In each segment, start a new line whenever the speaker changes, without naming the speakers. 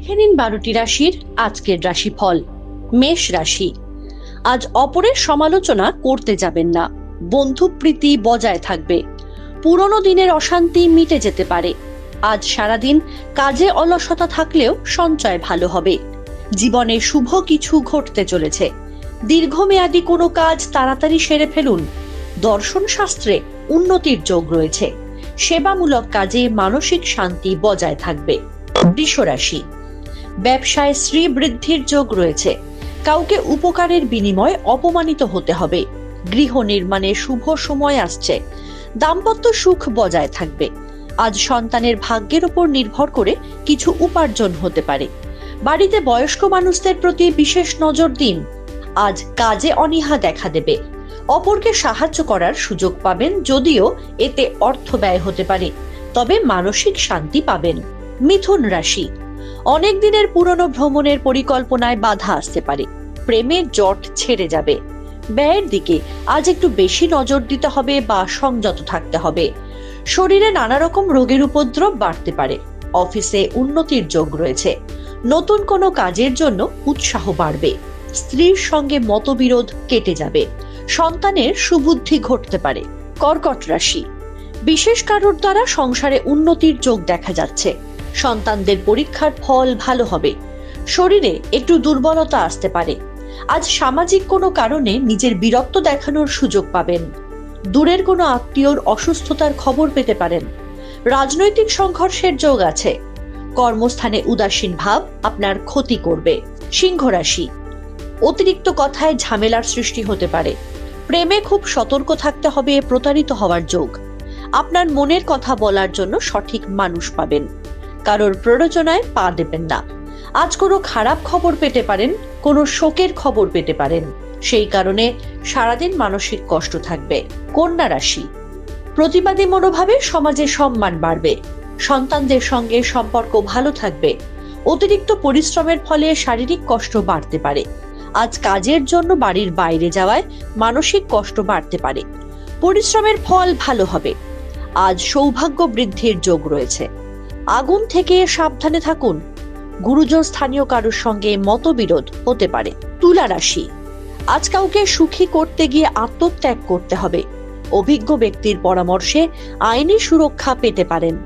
দেখে নিন বারোটি রাশির আজকের রাশিফল, মেষ রাশি। আজ অপরের সমালোচনা করতে যাবেন না বন্ধুপ্রীতি বজায় থাকবে। পুরনো দিনের অশান্তি মিটে যেতে পারে। আজ সারাদিন কাজে অলসতা থাকলেও সঞ্চয় ভালো হবে। জীবনে শুভ কিছু ঘটতে চলেছে। দীর্ঘমেয়াদী কোনো কাজ তাড়াতাড়ি সেরে ফেলুন। দর্শন শাস্ত্রে উন্নতির যোগ রয়েছে। সেবামূলক কাজে মানসিক শান্তি বজায় থাকবে। বৃষরাশি। ব্যবসায় শ্রী বৃদ্ধির যোগ রয়েছে। কাউকে উপকারের বিনিময়ে অপমানিত হতে হবে। গৃহ নির্মাণে শুভ সময় আসছে। দাম্পত্য সুখ বজায় থাকবে। আজ সন্তানের ভাগ্যের উপর নির্ভর করে কিছু উপার্জন হতে পারে। বাড়িতে বয়স্ক মানুষদের প্রতি বিশেষ নজর দিন। আজ কাজে অনীহা দেখা দেবে। অপরকে সাহায্য করার সুযোগ পাবেন যদিও এতে অর্থ ব্যয় হতে পারে। তবে মানসিক শান্তি পাবেন। মিথুন রাশি। অনেক দিনের পুরনো ভ্রমণের পরিকল্পনায় বাধা আসতে পারে। প্রেমের জট ছেড়ে যাবে। ব্যয়ের দিকে আজ একটু বেশি নজর দিতে হবে বা সংযত থাকতে হবে। শরীরে নানা রকম রোগের উপদ্রব বাড়তে পারে। অফিসে উন্নতির যোগ রয়েছে। নতুন কোনো কাজের জন্য উৎসাহ বাড়বে। স্ত্রীর সঙ্গে মতবিরোধ কেটে যাবে। সন্তানের সুবুদ্ধি ঘটতে পারে। কর্কট রাশি। বিশেষ কারোর দ্বারা সংসারে উন্নতির যোগ দেখা যাচ্ছে। সন্তানদের পরীক্ষার ফল ভালো হবে। শরীরে একটু দুর্বলতা আসতে পারে। আজ সামাজিক কোনো কারণে নিজের বিরক্ত দেখানোর সুযোগ পাবেন। দূরের কোনো আত্মীয়র অসুস্থতার খবর পেতে পারেন। রাজনৈতিক সংঘর্ষের যোগ আছে। কর্মস্থানে উদাসীন ভাব আপনার ক্ষতি করবে। সিংহ রাশি। অতিরিক্ত কথায় ঝামেলার সৃষ্টি হতে পারে। প্রেমে খুব সতর্ক থাকতে হবে প্রতারিত হওয়ার যোগ। আপনার মনের কথা বলার জন্য সঠিক মানুষ পাবেন। কারোর প্ররোচনায় পা দেবেন না। আজ কোনো খারাপ খবর পেতে পারেন, কোনো শোকের খবর পেতে পারেন। সেই কারণে সারাদিন মানসিক কষ্ট থাকবে, কন্যা রাশি। প্রতিবাদী মনোভাবে সমাজে সম্মান বাড়বে, সন্তানদের সঙ্গে সম্পর্ক ভালো থাকবে, অতিরিক্ত পরিশ্রমের ফলে শারীরিক কষ্ট বাড়তে পারে। আজ কাজের জন্য বাড়ির বাইরে যাওয়ায় মানসিক কষ্ট বাড়তে পারে। পরিশ্রমের ফল ভালো হবে। আজ সৌভাগ্য বৃদ্ধির যোগ রয়েছে। আগুন থেকে সাবধানে থাকুন। গুরুজন স্থানীয় কারোর সঙ্গে মতবিরোধ হতে পারে। তুলা রাশি। আজ কাউকে সুখী করতে গিয়ে আত্মত্যাগ করতে হবে। অভিজ্ঞ ব্যক্তির পরামর্শে আইনি সুরক্ষা পেতে পারেন।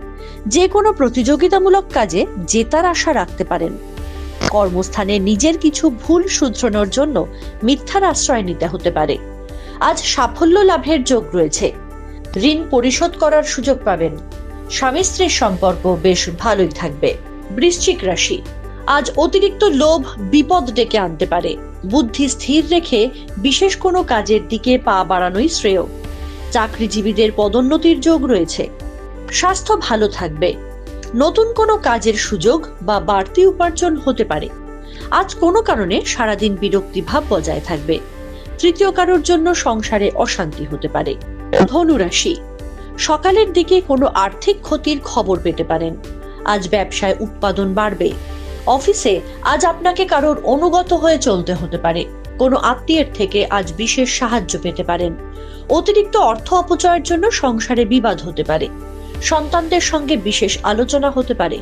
যে কোনো প্রতিযোগিতামূলক কাজে জেতার আশা রাখতে পারেন। কর্মস্থানে নিজের কিছু ভুল শুধরানোর জন্য মিথ্যার আশ্রয় নিতে হতে পারে। আজ সাফল্য লাভের যোগ রয়েছে। ঋণ পরিশোধ করার সুযোগ পাবেন। স্বামী স্ত্রীর সম্পর্ক বেশ ভালোই থাকবে। বৃশ্চিক রাশি। আজ অতিরিক্ত লোভ, বিপদ ডেকে আনতে পারে। বুদ্ধি স্থির রেখে বিশেষ কোনো কাজের দিকে পা বাড়ানোই শ্রেয়। চাকরিজীবীদের পদোন্নতির যোগ রয়েছে। স্বাস্থ্য ভালো থাকবে। নতুন কোনো কাজের সুযোগ বা বাড়তি উপার্জন হতে পারে। আজ কোনো কারণে সারাদিন বিরক্তি ভাব বজায় থাকবে। তৃতীয় কারোর জন্য সংসারে অশান্তি হতে পারে। ধনুরাশি সকালের দিকে কোনো আর্থিক ক্ষতির খবর পেতে পারেন। আজ ব্যবসায় উৎপাদন বাড়বে। অফিসে আজ আপনাকে কারোর অনুগত হয়ে চলতে হতে পারে। কোনো আত্মীয়ের থেকে আজ বিশেষ সাহায্য পেতে পারেন। অতিরিক্ত অর্থ অপচয়ের জন্য সংসারে বিবাদ হতে পারে। সন্তানদের সঙ্গে বিশেষ আলোচনা হতে পারে।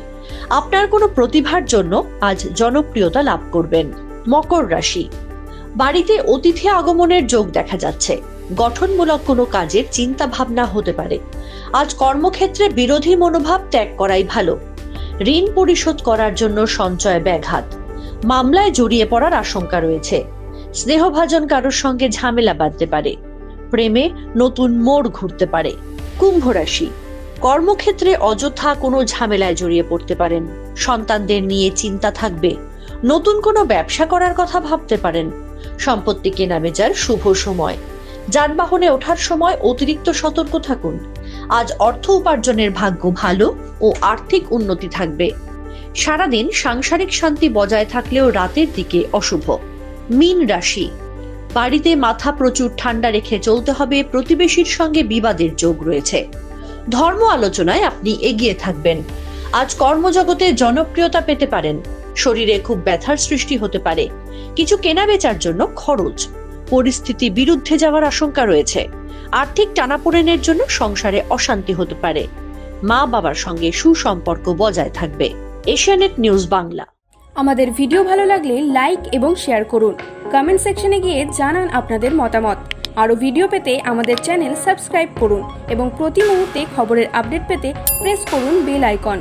আপনার কোনো প্রতিভার জন্য আজ জনপ্রিয়তা লাভ করবেন। মকর রাশি। বাড়িতে অতিথি আগমনের যোগ দেখা যাচ্ছে। গঠনমূলক কোনো কাজের চিন্তা ভাবনা হতে পারে। আজ কর্মক্ষেত্রে বিরোধী মনোভাব ত্যাগ করাই ভালো। ঋণ পরিশোধ করার জন্য সঞ্চয় ব্যাঘাত। মামলায় জড়িয়ে পড়ার আশঙ্কা রয়েছে। স্নেহভাজন কারোর সঙ্গে ঝামেলা বাঁধতে পারে। প্রেমে নতুন মোড় ঘুরতে পারে। কুম্ভ রাশি। কর্মক্ষেত্রে অযথা কোনো ঝামেলায় জড়িয়ে পড়তে পারেন। সন্তানদের নিয়ে চিন্তা থাকবে। নতুন কোনো ব্যবসা করার কথা ভাবতে পারেন। সম্পত্তি কেনা বেচার শুভ সময়। যানবাহনে ওঠার সময় অতিরিক্ত সতর্ক থাকুন। আজ অর্থ উপার্জনের ভাগ্য ভালো ও আর্থিক উন্নতি থাকবে। সারাদিন সাংসারিক শান্তি বজায় থাকলেও রাতের দিকে অশুভ। মীন রাশি। বাড়িতে মাথা প্রচুর ঠান্ডা রেখে চলতে হবে, প্রতিবেশীর সঙ্গে বিবাদের যোগ রয়েছে। ধর্ম আলোচনায় আপনি এগিয়ে থাকবেন। আজ কর্মজগতে জনপ্রিয়তা পেতে পারেন। শরীরে খুব ব্যথার সৃষ্টি হতে পারে। কিছু কেনাবেচার জন্য খরচ। পরিস্থিতি বিরুদ্ধে যাওয়ার আশঙ্কা রয়েছে। আর্থিক টানাপোড়েনের জন্য সংসারে অশান্তি হতে পারে। মা বাবার সঙ্গে সুসম্পর্ক বজায় থাকবে। Asianet news Bangla.
আমাদের ভিডিও ভালো লাগলে লাইক এবং শেয়ার করুন। কমেন্ট সেকশনে গিয়ে জানান আপনাদের মতামত। আরও ভিডিও পেতে আমাদের চ্যানেল সাবস্ক্রাইব করুন এবং প্রতি মুহূর্তে খবরের আপডেট পেতে প্রেস করুন বেল আইকন।